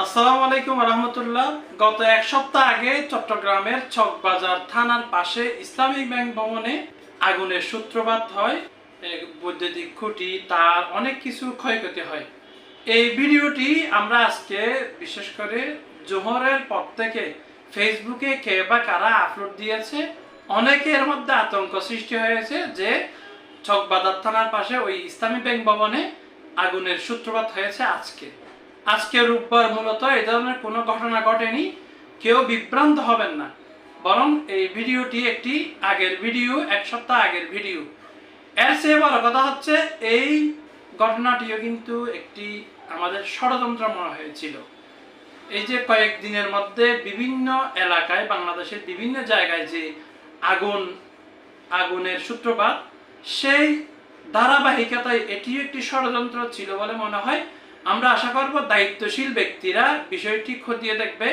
আসসালামু আলাইকুম রহমতুল্লাহ। গত এক সপ্তাহ আগে চট্টগ্রামের চকবাজার থানার পাশে ইসলামিক ব্যাংক ভবনে আগুনের সূত্রপাত হয়। বৈদ্যুতিক খুঁটি, তার অনেক কিছু ক্ষয়ক্ষতি হয়। এই ভিডিওটি আমরা আজকে বিশেষ করে জোহরের পর থেকে ফেসবুকে কে বা কারা আপলোড দিয়েছে, অনেকের মধ্যে আতঙ্ক সৃষ্টি হয়েছে যে চকবাজার থানার পাশে ওই ইসলামী ব্যাংক ভবনে আগুনের সূত্রপাত হয়েছে আজকে। আজকে রোববার মূলত এই ধরনের কোনো ঘটনা ঘটেনি, কেউ বিভ্রান্ত হবেন না। বরং এই ভিডিওটি একটি আগের ভিডিও, এক সপ্তাহ আগের ভিডিও। এর চেয়ে বড় কথা হচ্ছে, এই ঘটনাটিও কিন্তু একটি আমাদের ষড়যন্ত্র মনে হয়েছিল। এই যে কয়েকদিনের মধ্যে বিভিন্ন এলাকায়, বাংলাদেশের বিভিন্ন জায়গায় যে আগুন, আগুনের সূত্রপাত, সেই ধারাবাহিকতায় এটিও একটি ষড়যন্ত্র ছিল বলে মনে হয়। আমরা আশা করব দায়িত্বশীল ব্যক্তিরা বিষয়টি খতিয়ে দেখবে।